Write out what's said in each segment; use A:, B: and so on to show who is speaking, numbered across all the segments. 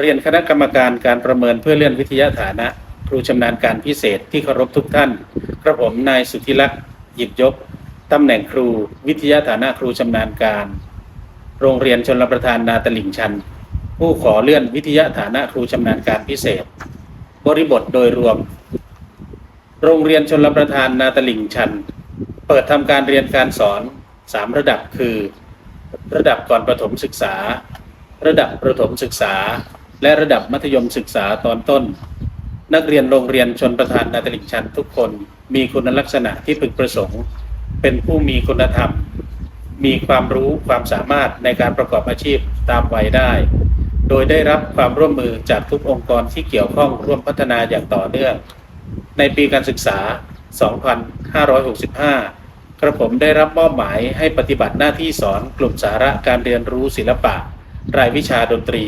A: เรียนคณะกรรมการการประเมินเพื่อเลื่อนวิทยาฐานะ ครูชำนาญการพิเศษที่เคารพทุกท่าน กระผมนายสุธิลักษ์หยิบยกตำแหน่งครูวิทยาฐานะครูชำนาญการ โรงเรียนชนรประทานนาตลิ่งชัน ผู้ขอเลื่อนวิทยาฐานะครูชำนาญการพิเศษ บริบทโดยรวม โรงเรียนชนรประทานนาตลิ่งชัน เปิดทำการเรียนการสอน 3 ระดับคือ ระดับก่อนประถมศึกษา ระดับประถมศึกษา และระดับมัธยมศึกษาตอนต้น นักเรียนโรงเรียนชนประทานนาตลิ่งชันทุกคนมีคุณลักษณะที่พึงประสงค์ เป็นผู้มีคุณธรรม มีความรู้ความสามารถในการประกอบอาชีพตามวัยได้ โดยได้รับความร่วมมือจากทุกองค์กรที่เกี่ยวข้องร่วมพัฒนาอย่างต่อเนื่อง ในปีการศึกษา 2565 กระผมได้รับมอบหมายให้ปฏิบัติหน้าที่สอนกลุ่มสาระการเรียนรู้ศิลปะ รายวิชาดนตรี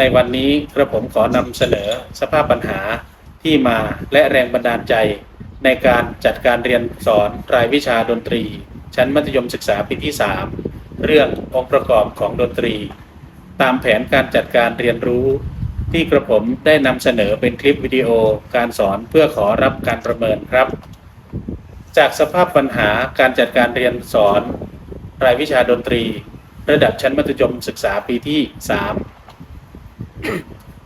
A: ในวันนี้กระผมขอนำเสนอสภาพปัญหาที่มาและแรงบันดาลใจ ในการจัดการเรียนสอนรายวิชาดนตรี ชั้นมัธยมศึกษาปีที่ 3 เรื่ององค์ประกอบของดนตรี ตามแผนการจัดการเรียนรู้ ที่กระผมได้นำเสนอเป็นคลิปวิดีโอการสอนเพื่อขอรับการประเมินครับ จากสภาพปัญหาการจัดการเรียนสอน รายวิชาดนตรี ระดับชั้นมัธยมศึกษาปีที่ 3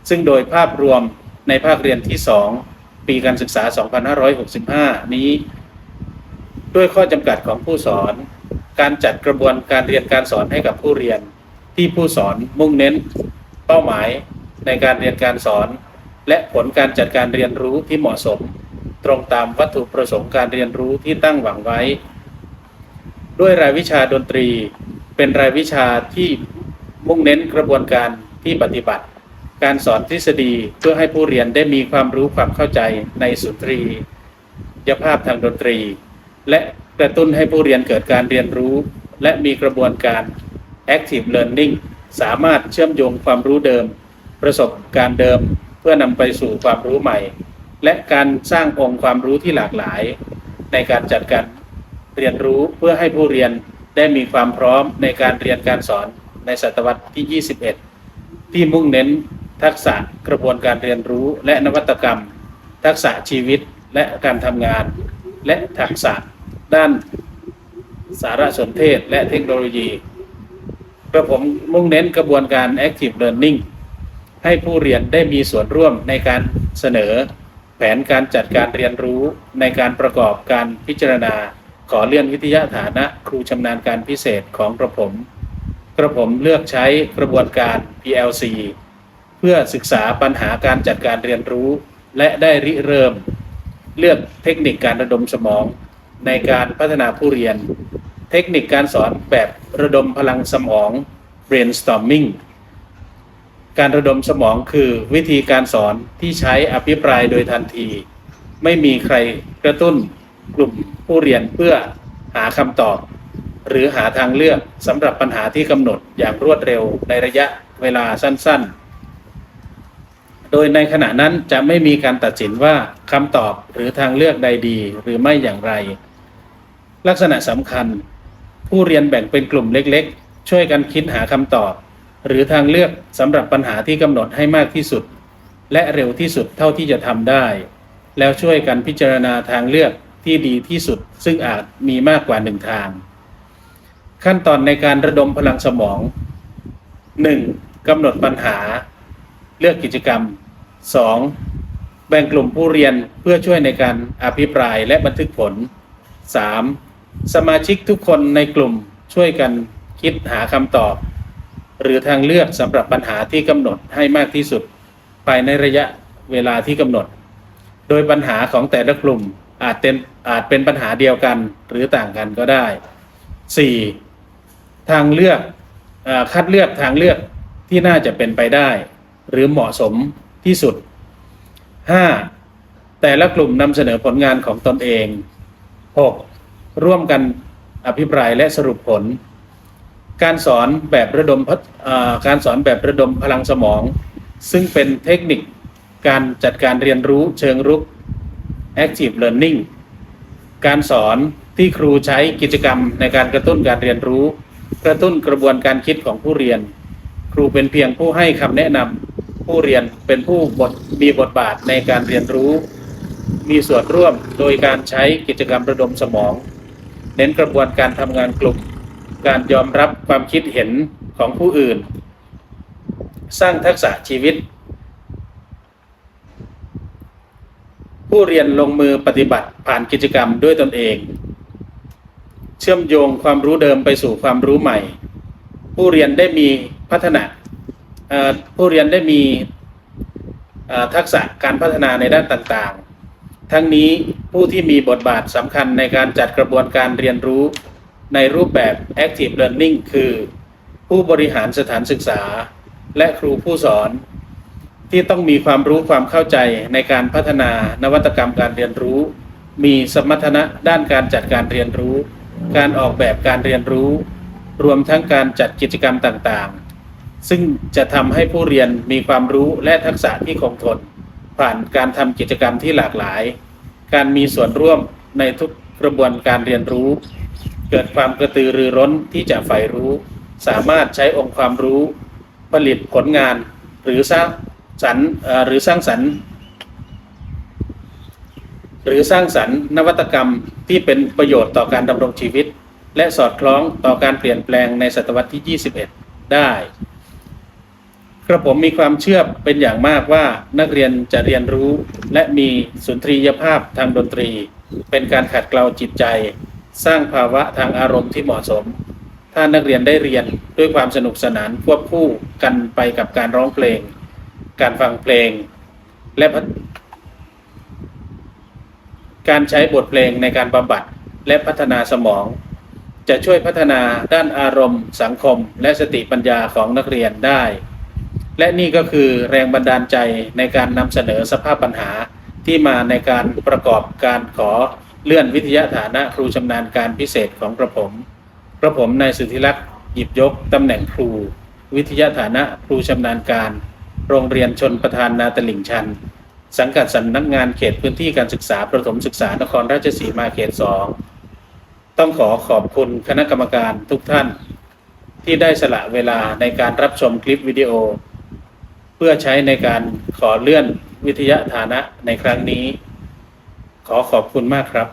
A: ซึ่งโดยภาพรวมในภาคเรียนที่ 2 ปีการศึกษา 2565 นี้ ด้วยข้อจำกัดของผู้สอน การจัดกระบวนการเรียนการสอนให้กับผู้เรียน ที่ผู้สอนมุ่งเน้น เป้าหมายในการเรียนการสอน และผลการจัดการเรียนรู้ที่เหมาะสม ตรงตามวัตถุประสงค์การเรียนรู้ที่ตั้งหวังไว้ ด้วยรายวิชาดนตรี เป็นรายวิชาที่มุ่งเน้นกระบวนการที่ปฏิบัติ การสอนทฤษฎีเพื่อให้ผู้เรียนได้มีความรู้ความเข้าใจในสุนทรียภาพทางดนตรี และกระตุ้นให้ผู้เรียนเกิดการเรียนรู้ และมีกระบวนการ active learning สามารถเชื่อมโยงความรู้เดิม ประสบการณ์เดิมเพื่อนำไปสู่ความรู้ใหม่ และการสร้างองค์ความรู้ที่หลากหลาย ในการจัดการเรียนรู้เพื่อให้ผู้เรียนได้มีความพร้อมในการเรียนการสอนในศตวรรษที่ 21 ที่มุ่งเน้น ทักษะกระบวนการเรียนรู้และนวัตกรรม ทักษะชีวิตและการทำงาน และทักษะด้านสารสนเทศและเทคโนโลยีกระผมมุ่งเน้นกระบวนการ active learning ให้ผู้เรียนได้มีส่วนร่วมในการเสนอ แผนการจัดการเรียนรู้ในการประกอบการพิจารณา ขอเลื่อนวิทยาฐานะครูชำนาญการพิเศษของกระผม กระผมเลือกใช้กระบวนการ PLC เพื่อศึกษาปัญหาการจัดการเรียนรู้ และได้ริเริ่ม เลือกเทคนิคการระดมสมอง ในการพัฒนาผู้เรียน เทคนิคการสอนแบบระดมพลังสมอง brainstorming การระดมสมองคือวิธีการสอนที่ใช้อภิปรายโดยทันที ไม่มีใครกระตุ้นกลุ่มผู้เรียนเพื่อหาคำตอบ หรือหาทางเลือกสำหรับปัญหาที่กำหนดอย่างรวดเร็วในระยะเวลาสั้น ๆ โดยในขณะนั้นจะไม่มีการตัดสินว่าคำตอบหรือทางเลือกใดดีหรือไม่อย่างไร ลักษณะสำคัญ ผู้เรียนแบ่งเป็นกลุ่มเล็กๆ ช่วยกันคิดหาคำตอบ หรือทางเลือกสำหรับปัญหาที่กำหนดให้มากที่สุด และเร็วที่สุดเท่าที่จะทำได้ แล้วช่วยกันพิจารณาทางเลือกที่ดีที่สุด ซึ่งอาจมีมากกว่าหนึ่งทาง ขั้นตอนในการระดมพลังสมอง 1. กำหนดปัญหา เลือกกิจกรรม 2. แบ่งกลุ่มผู้เรียนเพื่อช่วยในการอภิปรายและบันทึกผล 3. สมาชิกทุกคนในกลุ่มช่วยกันคิดหาคำตอบ หรือทางเลือกสำหรับปัญหาที่กำหนดให้มากที่สุด ภายในระยะเวลาที่กำหนด โดยปัญหาของแต่ละกลุ่มอาจเป็นอาจเป็นปัญหาเดียวกันหรือต่างกันก็ได้ 4. ทางเลือกอคัดเลือกทางเลือกที่น่าจะเป็นไปได้ หรือเหมาะสมที่สุด 5. แต่ละกลุ่มนำเสนอผลงานของตนเอง 6. ร่วมกันอภิปรายและสรุปผล การสอนแบบระดมพัฒอ่าการสอนแบบระดมพลังสมอง ซึ่งเป็นเทคนิคการจัดการเรียนรู้เชิงรุก active learning การสอนที่ครูใช้กิจกรรมในการกระตุ้นการเรียนรู้ กระตุ้นกระบวนการคิดของผู้เรียน ครูเป็นเพียงผู้ให้คำแนะนำ ผู้เรียนเป็นผู้บทมีบทบาทในการเรียนรู้ มีส่วนร่วมโดยการใช้กิจกรรมระดมสมอง เน้นกระบวนการทำงานกลุ่ม การยอมรับความคิดเห็นของผู้อื่น สร้างทักษะชีวิต ผู้เรียนลงมือปฏิบัติผ่านกิจกรรมด้วยตนเอง เชื่อมโยงความรู้เดิมไปสู่ความรู้ใหม่ ผู้เรียนได้มีพัฒนา ผู้เรียนได้มีทักษะการพัฒนาในด้านต่างๆ ทั้งนี้ผู้ที่มีบทบาทสำคัญในการจัดกระบวนการเรียนรู้ในรูปแบบ Active Learning คือ ผู้บริหารสถานศึกษา และครูผู้สอน ที่ต้องมีความรู้ความเข้าใจในการพัฒนานวัตกรรมการเรียนรู้ มีสมรรถนะด้านการจัดการเรียนรู้ การออกแบบการเรียนรู้ รวมทั้งการจัดกิจกรรมต่างๆ ซึ่งจะทำให้ผู้เรียนมีความรู้และทักษะที่คงทน ผ่านการทำกิจกรรมที่หลากหลาย การมีส่วนร่วมในทุกกระบวนการเรียนรู้ เกิดความกระตือรือร้นที่จะใฝ่รู้ สามารถใช้องค์ความรู้ ผลิตผลงาน หรือสร้างสรรหรือสร้างสรรค์ หรือสร้างสรรค์นวัตกรรมที่เป็นประโยชน์ต่อการดำรงชีวิต และสอดคล้องต่อการเปลี่ยนแปลงในศตวรรษที่ 21 ได้ กระผมมีความเชื่อเป็นอย่างมากว่านักเรียนจะเรียนรู้ และมีสุนทรียภาพทางดนตรี เป็นการขัดเกลาจิตใจ สร้างภาวะทางอารมณ์ที่เหมาะสม ถ้านักเรียนได้เรียนด้วยความสนุกสนานควบคู่กันไปกับการร้องเพลง การฟังเพลง และการใช้บทเพลงในการบำบัดและพัฒนาสมอง จะช่วยพัฒนาด้านอารมณ์ สังคม และสติปัญญาของนักเรียนได้ และนี่ก็คือแรงบันดาลใจในการนำเสนอสภาพปัญหาที่มาในการประกอบการขอเลื่อนวิทยาฐานะครูชำนาญการพิเศษของกระผม กระผมนายสุธิรักษ์หยิบยกตำแหน่งครู วิทยาฐานะครูชำนาญการ โรงเรียนชนประธานนาตลิ่งชัน สังกัดสำนักงานเขตพื้นที่การศึกษาประถมศึกษานครราชสีมาเขตสองต้องขอขอบคุณคณะกรรมการทุกท่าน ที่ได้สละเวลาในการรับชมคลิปวิดีโอ เพื่อใช้ในการขอเลื่อนวิทยาฐานะในครั้งนี้ ขอขอบคุณมากครับ